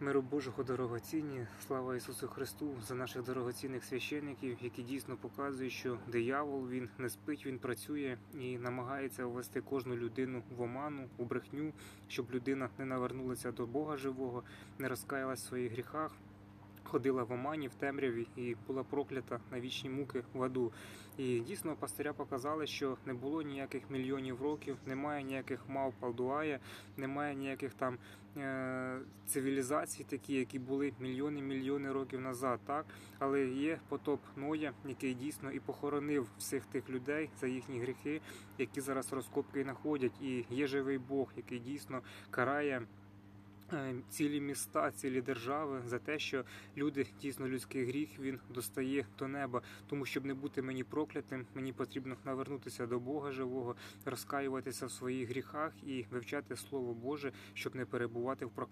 Миру Божого дорогоцінні, слава Ісусу Христу за наших дорогоцінних священників, які дійсно показують, що диявол він не спить, він працює і намагається ввести кожну людину в оману, у брехню, щоб людина не навернулася до Бога живого, не розкаялась в своїх гріхах. Ходила в омані в темряві і була проклята на вічні муки в аду. І дійсно пастиря показали, що не було ніяких мільйонів років, немає ніяких мав Палдуая, немає ніяких там е- цивілізацій, такі, які були мільйони мільйони років назад. Так, але є потоп Ноя, який дійсно і похоронив всіх тих людей за їхні гріхи, які зараз розкопки знаходять. І є живий Бог, який дійсно карає. Е, Цілі міста, цілі держави за те, що люди дійсно людський гріх він достає до неба. Тому щоб не бути мені проклятим, мені потрібно навернутися до Бога живого, розкаюватися в своїх гріхах і вивчати Слово Боже, щоб не перебувати в проклятті.